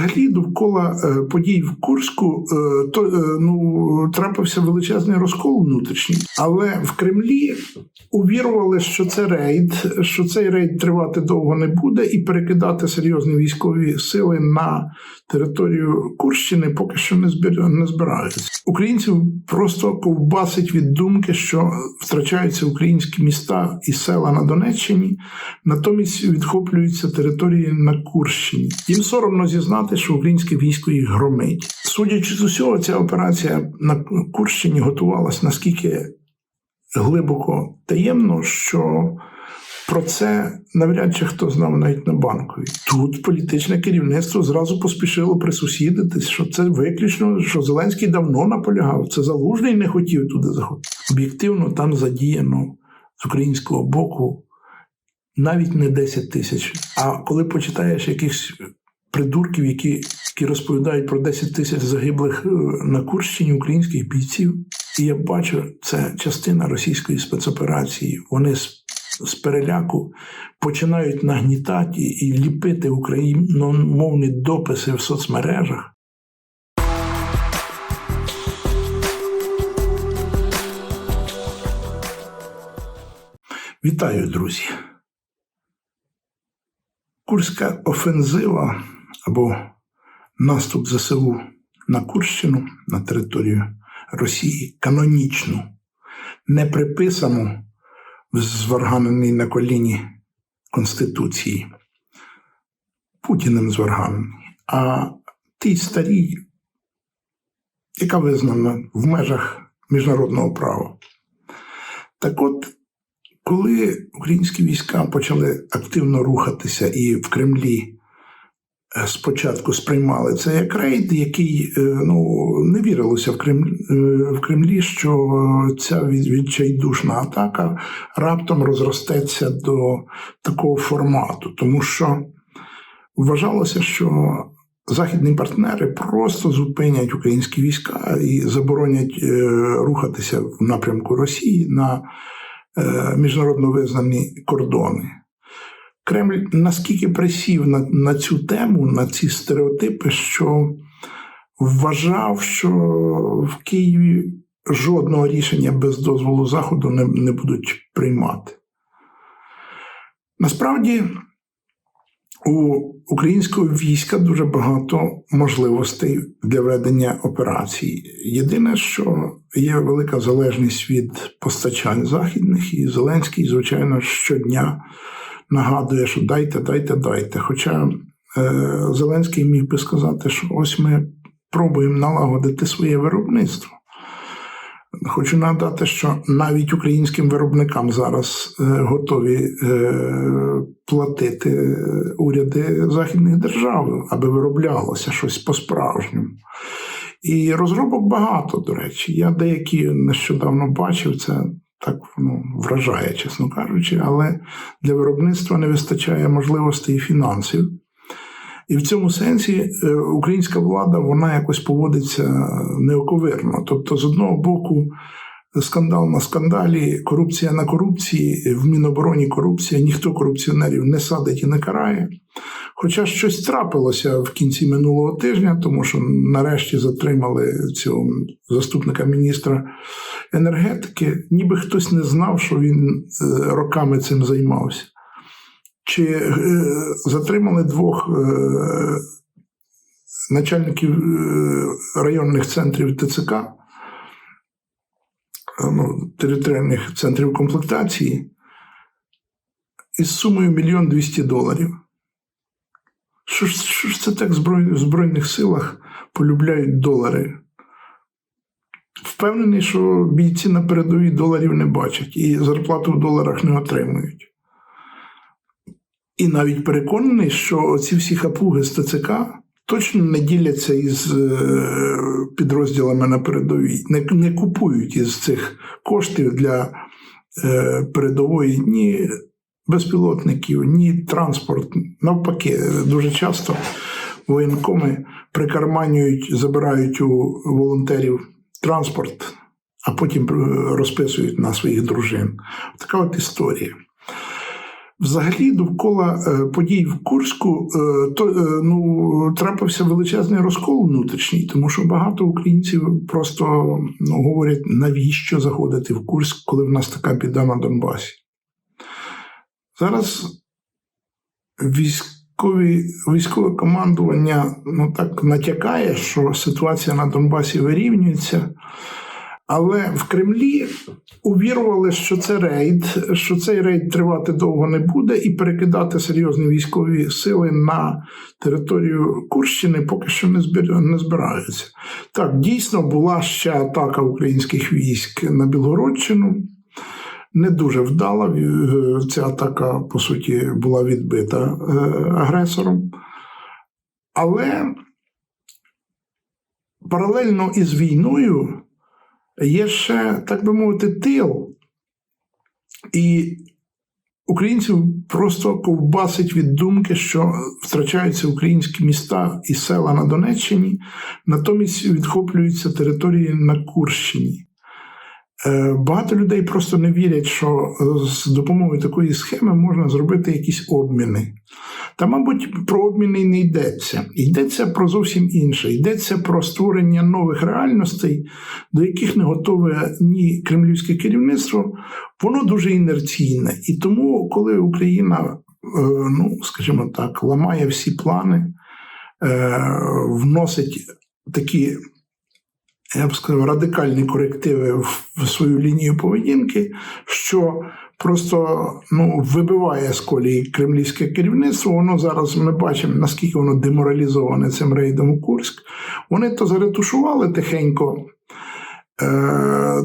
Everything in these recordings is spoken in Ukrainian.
Взагалі, довкола е, подій в Курську е, то е, ну трапився величезний розкол внутрішній, але в Кремлі увірували, що це рейд, що цей рейд тривати довго не буде, і перекидати серйозні військові сили на територію Курщини поки що не не збираються. Українців просто ковбасить від думки, що втрачаються українські міста і села на Донеччині, натомість відхоплюються території на Курщині. Їм соромно зізнати, що українське військо їх громить. Судячи з усього, ця операція на Курщині готувалась наскільки глибоко таємно, що про це навряд чи хто знав навіть на банковій. Тут політичне керівництво зразу поспішило присусідитись, що це виключно, що Зеленський давно наполягав. Це залужний не хотів туди заходити. Об'єктивно там задіяно з українського боку навіть не 10 тисяч. А коли почитаєш якихось придурків, які, які розповідають про 10 тисяч загиблих е, на Курщині українських бійців, і я бачу, це частина російської спецоперації. Вони з, з переляку починають нагнітати і ліпити україномовні дописи в соцмережах. Вітаю, друзі! Курська офензива або наступ ЗСУ на Курщину на територію Росії канонічну, не приписану в зварганеній на коліні Конституції, Путіним зварганеній, а тій старій, яка визнана в межах міжнародного права. Так от, коли українські війська почали активно рухатися і в Кремлі спочатку сприймали це як рейд, який е, ну, не вірилося в Кремлі, в Кремлі, що ця відчайдушна атака раптом розростеться до такого формату, тому що вважалося, що західні партнери просто зупинять українські війська і заборонять е, рухатися в напрямку Росії на е, міжнародно визнані кордони. Кремль наскільки присів на, на цю тему, на ці стереотипи, що вважав, що в Києві жодного рішення без дозволу Заходу не, не будуть приймати. Насправді, у українського війська дуже багато можливостей для ведення операцій. Єдине, що є велика залежність від постачань західних, і Зеленський, звичайно, щодня нагадує, що дайте, дайте, дайте. Хоча е, Зеленський міг би сказати, що ось ми пробуємо налагодити своє виробництво. Хочу нагадати, що навіть українським виробникам зараз е, готові е, платити уряди західних держав, аби вироблялося щось по-справжньому. І розробок багато, до речі. Я деякі нещодавно бачив, це так ну, вражає, чесно кажучи, але для виробництва не вистачає можливостей і фінансів. І в цьому сенсі е, українська влада вона якось поводиться неоковирно. Тобто, з одного боку, скандал на скандалі, корупція на корупції, в Мінобороні корупція, ніхто корупціонерів не садить і не карає. Хоча щось трапилося в кінці минулого тижня, тому що нарешті затримали цього заступника міністра енергетики, ніби хтось не знав, що він е, роками цим займався. Чи е, затримали двох е, начальників районних центрів ТЦК, ну, територіальних центрів комплектації, із сумою мільйон двісті доларів. Що ж, що ж це так в Збройних силах полюбляють долари? Впевнений, що бійці на передовій доларів не бачать і зарплату в доларах не отримують. І навіть переконаний, що ці всі хапуги з ТЦК точно не діляться із е, підрозділами на передовій, не, не купують із цих коштів для е, передової ні безпілотників, ні транспорт. Навпаки, дуже часто воєнкоми прикарманюють, забирають у волонтерів транспорт, а потім е, розписують на своїх дружин. Така от історія. Взагалі, довкола е, подій в Курську е, то, ну, трапився величезний розкол внутрішній, тому що багато українців просто ну, говорять, навіщо заходити в Курськ, коли в нас така біда на Донбасі. Зараз військові, військове командування ну, так натякає, що ситуація на Донбасі вирівнюється. Але в Кремлі увірували, що це рейд, що цей рейд тривати довго не буде, і перекидати серйозні військові сили на територію Курщини поки що не збираються. Так, дійсно була ще атака українських військ на Білгородщину. Не дуже вдала. Е, Ця атака, по суті, була відбита е, агресором. Але паралельно із війною є ще, так би мовити, тил. І українців просто ковбасить від думки, що втрачаються українські міста і села на Донеччині, натомість відхоплюються території на Курщині. Е, Багато людей просто не вірять, що з допомогою такої схеми можна зробити якісь обміни. Та, мабуть, про обміни не йдеться. Йдеться про зовсім інше. Йдеться про створення нових реальностей, до яких не готове ні кремлівське керівництво, воно дуже інерційне. І тому, коли Україна, е, ну скажімо так, ламає всі плани, е, вносить такі я б сказав, радикальні корективи в свою лінію поведінки, що просто ну, вибиває з колії кремлівське керівництво. Воно зараз ми бачимо, наскільки воно деморалізоване цим рейдом у Курськ. Вони то заретушували тихенько. Е-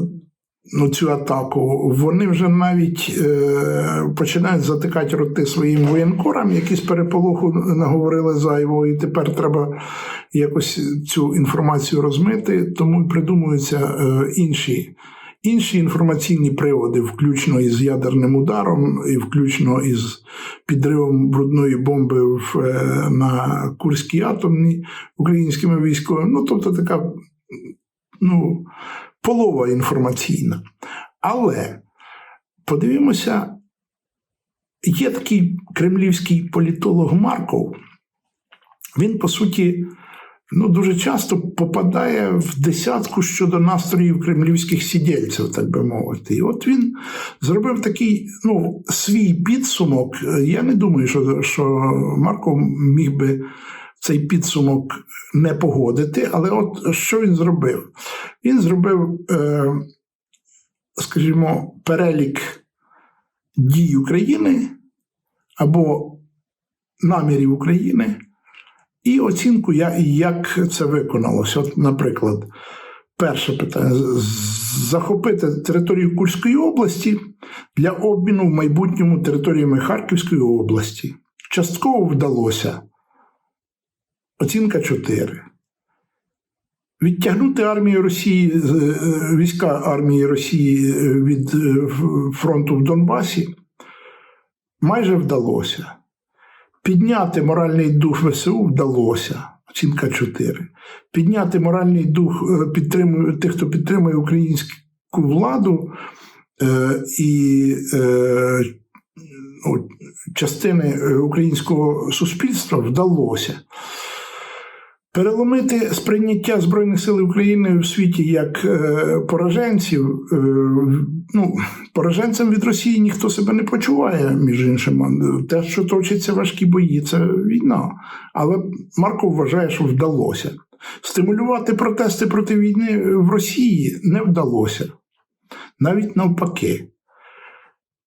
Ну, цю атаку, вони вже навіть е, починають затикати роти своїм воєнкорам, які з переполоху наговорили зайво, і тепер треба якось цю інформацію розмити, тому придумуються е, інші, інші інформаційні приводи, включно із ядерним ударом, і включно із підривом брудної бомби в, е, на Курській атомній українськими військовими. Ну, тобто така ну, полова інформаційна. Але подивімося, є такий кремлівський політолог Марков. Він, по суті, ну, дуже часто попадає в десятку щодо настроїв кремлівських сидільців, так би мовити. І от він зробив такий ну, свій підсумок. Я не думаю, що, що Марков міг би цей підсумок не погодити. Але от що він зробив? Він зробив, е, скажімо, перелік дій України або намірів України і оцінку, як це виконалося. От, наприклад, перше питання: захопити територію Курської області для обміну в майбутньому територіями Харківської області. Частково вдалося. Оцінка 4. Відтягнути армію Росії, е, е, війська армії Росії е, від фронту в Донбасі майже вдалося. Підняти моральний дух ВСУ вдалося. Оцінка 4. Підняти моральний дух тих, хто підтримує українську владу і ну, частини українського суспільства вдалося. Переломити сприйняття Збройних сил України в світі як е, пораженців. Е, ну, пораженцем від Росії ніхто себе не почуває, між іншим. Те, що точаться важкі бої, це війна. Але Марко вважає, що вдалося. Стимулювати протести проти війни в Росії не вдалося. Навіть навпаки.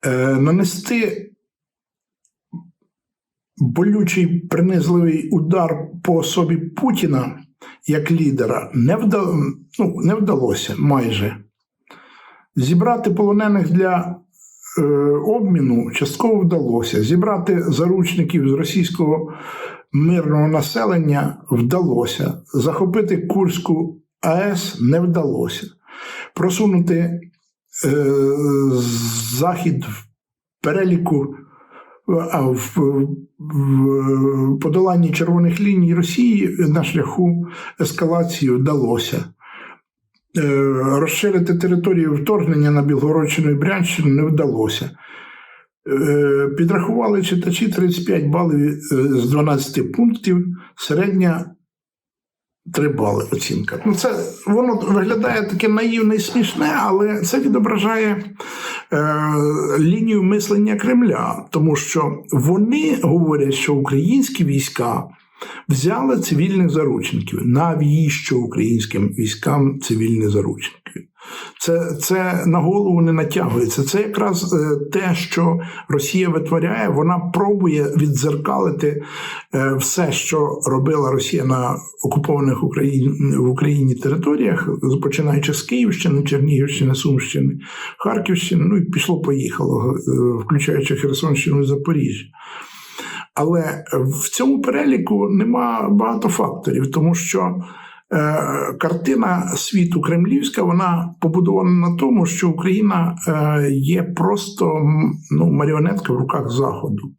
Е, нанести болючий принизливий удар по особі Путіна як лідера не, вда... ну, не вдалося майже. Зібрати полонених для е, обміну частково вдалося. Зібрати заручників з російського мирного населення вдалося. Захопити Курську АЕС не вдалося. Просунути е, захід в переліку а в, в подоланні червоних ліній Росії на шляху ескалації вдалося. Е, Розширити територію вторгнення на Білгородщину і Брянщину не вдалося. Е, Підрахували читачі 35 балів е, з 12 пунктів, середня 3 бали оцінка. Ну, це воно виглядає таке наївне і смішне, але це відображає е, лінію мислення Кремля, тому що вони говорять, що українські війська взяли цивільних заручників. Навіщо українським військам цивільні заручники? Це, це на голову не натягується. Це якраз е, те, що Росія витворяє. Вона пробує віддзеркалити е, все, що робила Росія на окупованих Україні, в Україні територіях, починаючи з Київщини, Чернігівщини, Сумщини, Харківщини, ну і пішло-поїхало, е, включаючи Херсонщину і Запоріжжя. Але в цьому переліку нема багато факторів, тому що е, картина світу кремлівська вона побудована на тому, що Україна е, є просто ну, маріонетка в руках Заходу.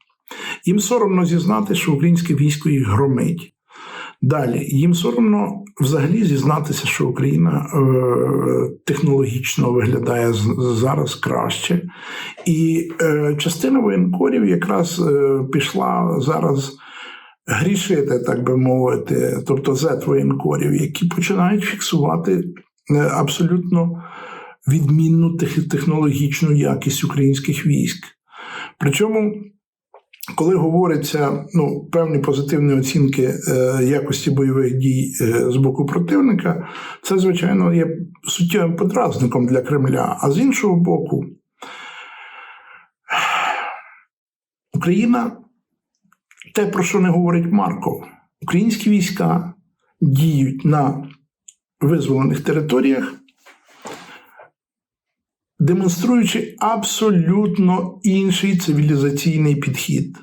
Їм соромно зізнати, що українське військо їх громить. Далі їм соромно взагалі зізнатися, що Україна е, технологічно виглядає зараз краще, і е, частина воєнкорів якраз е, пішла зараз грішити, так би мовити, тобто зет воєнкорів, які починають фіксувати е, абсолютно відмінну технологічну якість українських військ. Причому коли говориться ну, певні позитивні оцінки е, якості бойових дій е, з боку противника, це, звичайно, є суттєвим подразником для Кремля. А з іншого боку, Україна те, про що не говорить Марков, українські війська діють на визволених територіях, демонструючи абсолютно інший цивілізаційний підхід.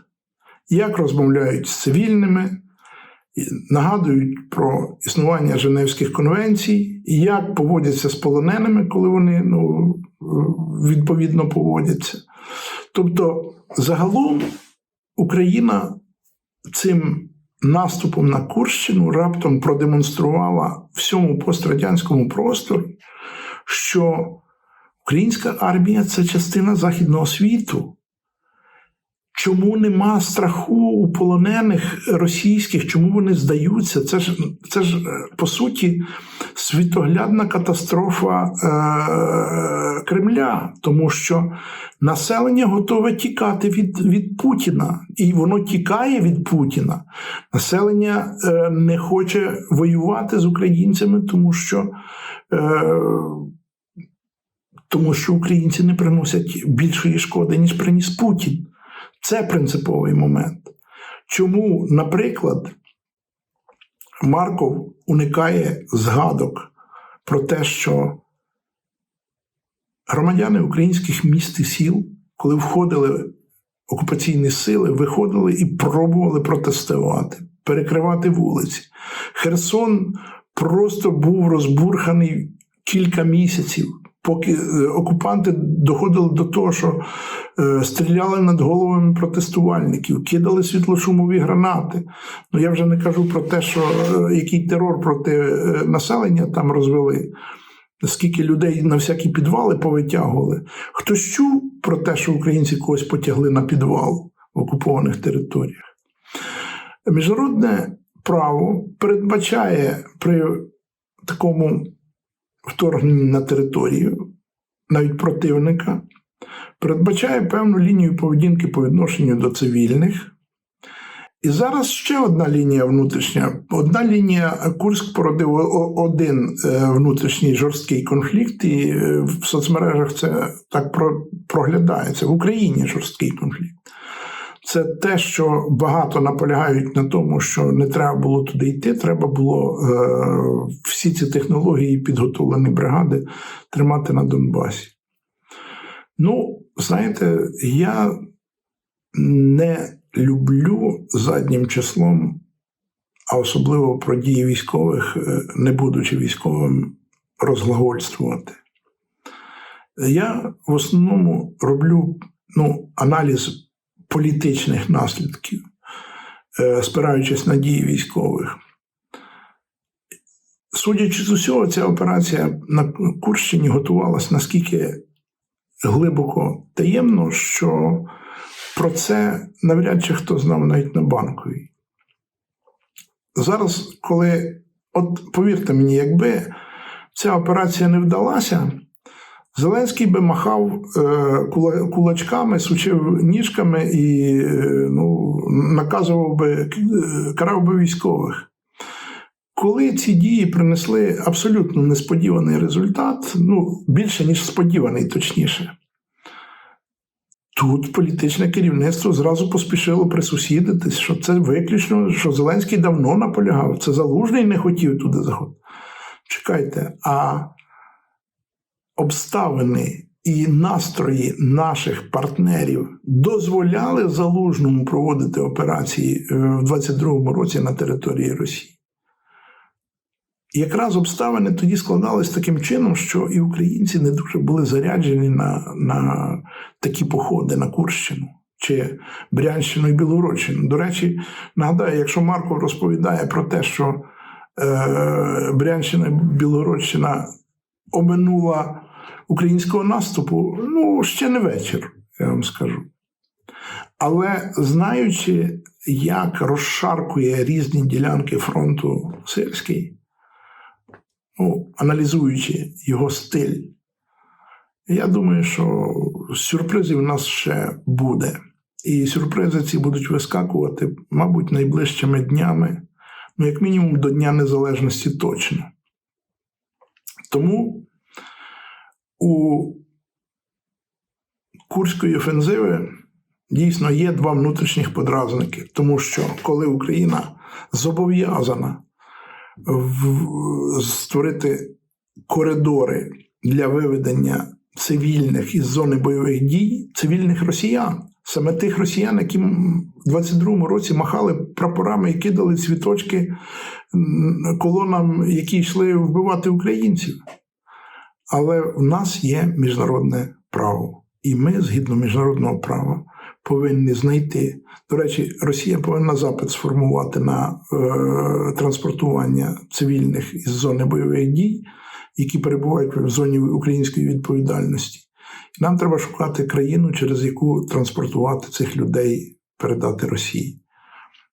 Як розмовляють з цивільними, нагадують про існування Женевських конвенцій, як поводяться з полоненими, коли вони ну, відповідно поводяться. Тобто, загалом Україна цим наступом на Курщину раптом продемонструвала всьому пострадянському простору, що українська армія це частина західного світу. Чому нема страху у полонених російських? Чому вони здаються? Це ж це ж е, по суті світоглядна катастрофа е, Кремля, тому що населення готове тікати від, від Путіна, і воно тікає від Путіна. Населення е, не хоче воювати з українцями, тому що. Е, тому що українці не приносять більшої шкоди, ніж приніс Путін. Це принциповий момент. Чому, наприклад, Марков уникає згадок про те, що громадяни українських міст і сіл, коли входили окупаційні сили, виходили і пробували протестувати, перекривати вулиці. Херсон просто був розбурханий кілька місяців поки е, окупанти доходили до того, що е, стріляли над головами протестувальників, кидали світлошумові гранати. Ну я вже не кажу про те, що е, який терор проти населення там розвели. Скільки людей на всякі підвали повитягували. Хтось чув про те, що українці когось потягли на підвал в окупованих територіях. Міжнародне право передбачає при такому вторгнення на територію, навіть противника, передбачає певну лінію поведінки по відношенню до цивільних. І зараз ще одна лінія внутрішня. Одна лінія Курськ породив один е, внутрішній жорсткий конфлікт, і е, в соцмережах це так проглядається. В Україні жорсткий конфлікт це те, що багато наполягають на тому, що не треба було туди йти. Треба було е, всі ці технології, підготовлені бригади тримати на Донбасі. Ну, знаєте, я не люблю заднім числом, а особливо про дії військових, е, не будучи військовим, розглагольствувати. Я в основному роблю ну, аналіз політичних наслідків, е, спираючись на дії військових. Судячи з усього, ця операція на Курщині готувалася наскільки глибоко таємно, що про це навряд чи хто знав навіть на банковій. Зараз, коли, от повірте мені, якби ця операція не вдалася, Зеленський би махав е, кула- кулачками, сучив ніжками і е, ну, наказував би, е, карав би військових. Коли ці дії принесли абсолютно несподіваний результат, ну, більше, ніж сподіваний, точніше, тут політичне керівництво зразу поспішило присусідитись, що це виключно, що Зеленський давно наполягав, це залужний не хотів туди заходити. Чекайте, а обставини і настрої наших партнерів дозволяли залужному проводити операції е, в 22-му році на території Росії. Якраз обставини тоді складались таким чином, що і українці не дуже були заряджені на, на такі походи на Курщину чи Брянщину і Білгородщину. До речі, нагадаю, якщо Марко розповідає про те, що е, Брянщина і Білгородщина оминула українського наступу, ну, ще не вечір, я вам скажу. Але знаючи, як розшаркує різні ділянки фронту Сирський, ну, аналізуючи його стиль, я думаю, що сюрпризів у нас ще буде. І сюрпризи ці будуть вискакувати, мабуть, найближчими днями, ну, як мінімум, до Дня Незалежності точно. Тому у Курської офензиви дійсно є два внутрішніх подразники, тому що коли Україна зобов'язана створити коридори для виведення цивільних із зони бойових дій, цивільних росіян, саме тих росіян, які в 22-му році махали прапорами і кидали цвіточки колонам, які йшли вбивати українців. Але в нас є міжнародне право, і ми, згідно міжнародного права, повинні знайти. До речі, Росія повинна запит сформувати на е, транспортування цивільних із зони бойових дій, які перебувають в зоні української відповідальності. І нам треба шукати країну, через яку транспортувати цих людей, передати Росії.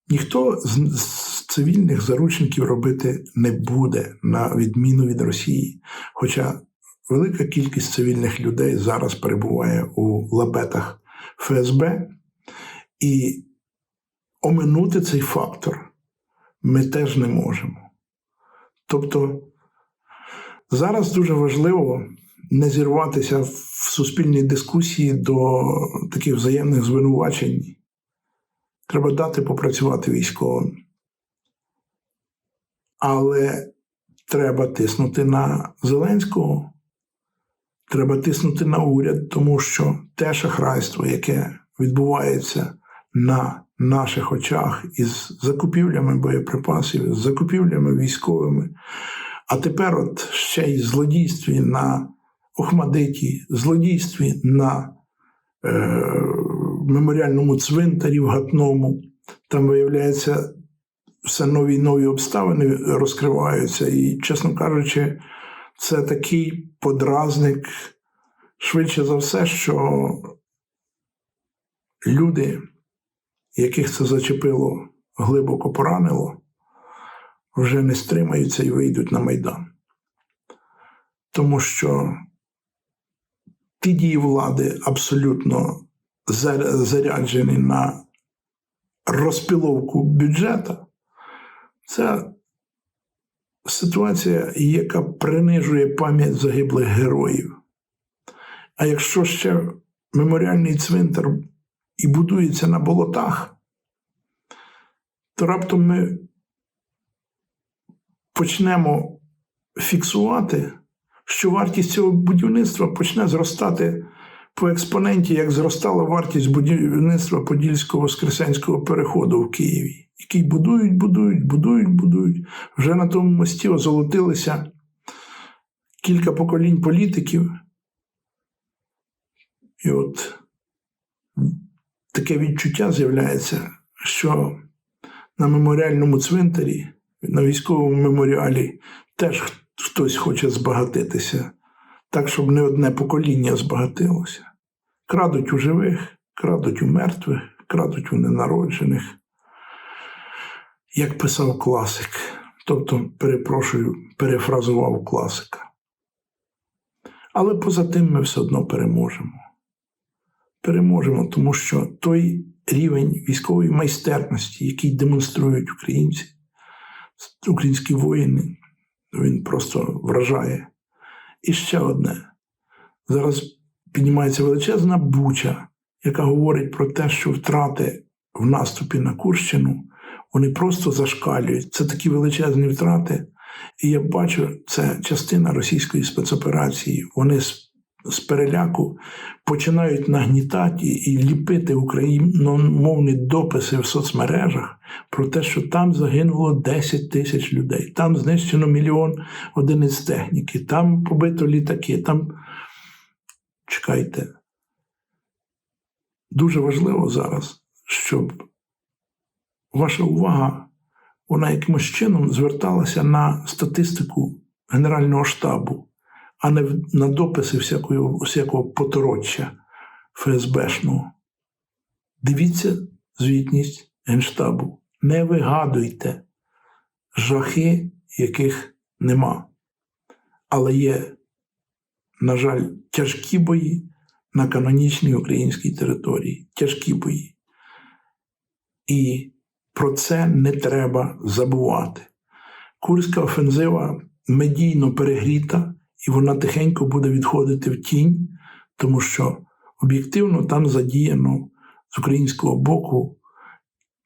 Ніхто з, цивільних заручників робити не буде на відміну від Росії. Хоча велика кількість цивільних людей зараз перебуває у лабетах ФСБ, і оминути цей фактор ми теж не можемо. Тобто зараз дуже важливо не зірватися в суспільній дискусії до таких взаємних звинувачень. Треба дати попрацювати військовим. Але треба тиснути на Зеленського. Треба тиснути на уряд, тому що те шахрайство, яке відбувається на наших очах із закупівлями боєприпасів, з закупівлями військовими, а тепер от ще й злодійстві на Охмадиті, злодійстві на е, меморіальному цвинтарі в Гатному. Там виявляється, все нові нові обставини розкриваються. І, чесно кажучи, це такий подразник, швидше за все, що люди, яких це зачепило, глибоко поранило, вже не стримаються і вийдуть на Майдан. Тому що ті дії влади абсолютно заряджені на розпіловку бюджету, це ситуація, яка принижує пам'ять загиблих героїв. А якщо ще меморіальний цвинтар і будується на болотах, то раптом ми почнемо фіксувати, що вартість цього будівництва почне зростати по експоненті, як зростала вартість будівництва Подільського Воскресенського переходу в Києві, який будують, будують, будують, будують. Вже на тому мості озолотилися кілька поколінь політиків. І от таке відчуття з'являється, що на меморіальному цвинтарі, на військовому меморіалі теж хтось хоче збагатитися, так, щоб не одне покоління збагатилося. Крадуть у живих, крадуть у мертвих, крадуть у ненароджених, як писав класик. Тобто, перепрошую, перефразував класика. Але поза тим ми все одно переможемо. Переможемо, тому що той рівень військової майстерності, який демонструють українці, українські воїни, він просто вражає. І ще одне. Зараз піднімається величезна буча, яка говорить про те, що втрати в наступі на Курщину вони просто зашкалюють. Це такі величезні втрати. І я бачу, це частина російської спецоперації. Вони з, переляку починають нагнітати і ліпити україномовні дописи в соцмережах про те, що там загинуло 10 тисяч людей, там знищено мільйон одиниць техніки, там побито літаки. там... Чекайте. Дуже важливо зараз, щоб ваша увага вона якимось чином зверталася на статистику Генерального штабу, а не на дописи всякого, всякого потороччя ФСБшного. Дивіться звітність Генштабу. Не вигадуйте жахи, яких нема. Але є, на жаль, тяжкі бої на канонічній українській території. Тяжкі бої. І про це не треба забувати. Курська офензива медійно перегріта, і вона тихенько буде відходити в тінь, тому що об'єктивно там задіяно з українського боку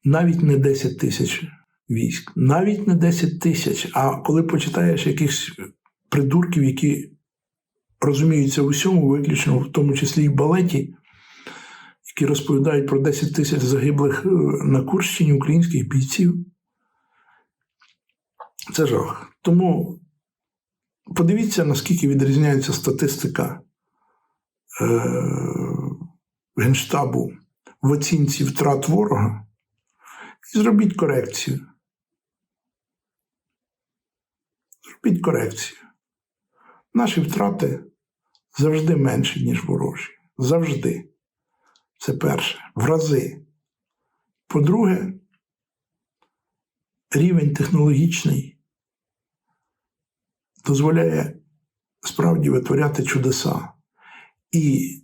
навіть не 10 тисяч військ, навіть не 10 тисяч. А коли почитаєш якихось придурків, які розуміються в усьому, виключно в тому числі і в балеті, які розповідають про 10 тисяч загиблих е, на Курщині українських бійців. Це жах. Тому подивіться, наскільки відрізняється статистика е, Генштабу в оцінці втрат ворога, і зробіть корекцію. Зробіть корекцію. Наші втрати завжди менші, ніж ворожі. Завжди. Це перше. В рази. По-друге, рівень технологічний дозволяє справді витворяти чудеса. І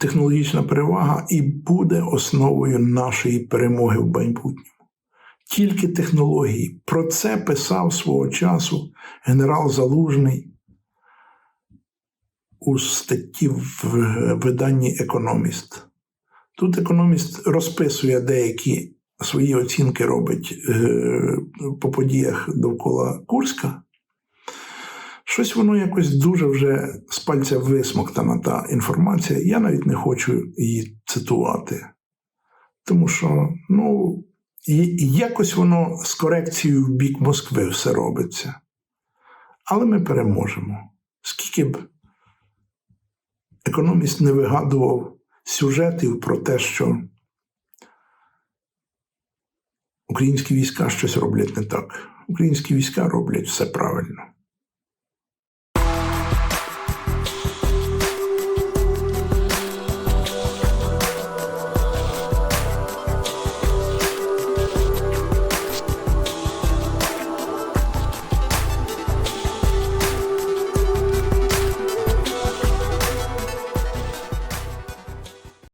технологічна перевага і буде основою нашої перемоги в майбутньому. Тільки технології. Про це писав свого часу генерал Залужний у статті в виданні Економіст. Тут економіст розписує деякі свої оцінки робить е, по подіях довкола Курська. Щось воно якось дуже вже з пальця висмоктана та інформація. Я навіть не хочу її цитувати. Тому що, ну, якось воно з корекцією в бік Москви все робиться. Але ми переможемо. Скільки б економіст не вигадував сюжетів про те, що українські війська щось роблять не так. Українські війська роблять все правильно.